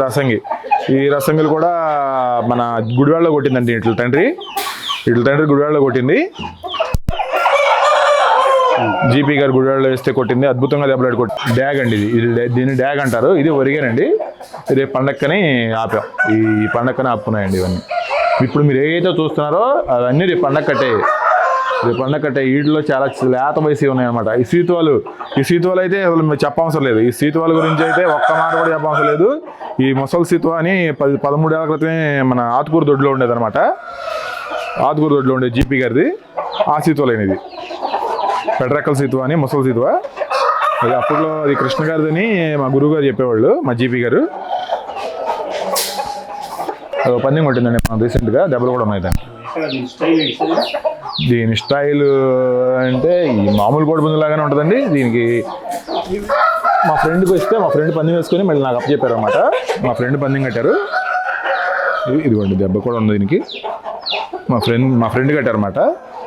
రసంగి. ఈ రసంగిలు కూడా మన గుడివాడలో కొట్టిందండి ఇట్ల తండ్రి. ఇట్ల తండ్రి గుడివాడలో కొట్టింది. జీపీ గారు గుడివాడలో వేస్తే కొట్టింది. అద్భుతంగా దెబ్బలాడి కొట్టి డ్యాగ్ అండి ఇది. ఇది దీన్ని డ్యాగ్ అంటారు. ఇది ఒరిగానండి. రేపు పండక్కని ఆపాం. ఈ పండక్కని ఆపుకున్నాయండి ఇవన్నీ. ఇప్పుడు మీరు ఏదైతే చూస్తున్నారో అవన్నీ రేపు పండక్కట్టే. రేపు పండగ కట్టే వీటిలో చాలా లేత వయసు ఉన్నాయన్నమాట. ఈ సీతువాలు ఈ సీతువాలు అయితే అసలు చెప్పవసరం లేదు. ఈ సీతువాల గురించి అయితే ఒక్క మాట కూడా చెప్పవసరం లేదు. ఈ ముసలి సీతువా అని పది పదమూడేళ్ళ క్రితమే మన ఆతుకూరు దొడ్లో ఉండేదన్నమాట. ఆతుకూరు దొడ్లో ఉండే జీపీ గారిది. ఆ సీతువలైన ఇది పెడ్రక్కల అని ముసలి సీతువ. అది అప్పట్లో అది కృష్ణ గారిదని మా గురువు గారు చెప్పేవాళ్ళు మా జీపీ గారు. అది ఒక పందెం కొట్టిందండి మన రీసెంట్గా దెబ్బలు కూడా ఉన్నాయి దానికి. దీని స్టైల్ అంటే ఈ మామూలు కోడి లాగానే ఉంటుందండి. దీనికి మా ఫ్రెండ్కి వస్తే మా ఫ్రెండ్ పందెం వేసుకొని మళ్ళీ నాకు అప్పచెప్పారు అనమాట మా ఫ్రెండ్ పందెం కట్టారు. ఇదిగోండి దెబ్బ కూడా ఉంది దీనికి. మా ఫ్రెండ్ మా ఫ్రెండ్ కట్టారన్నమాట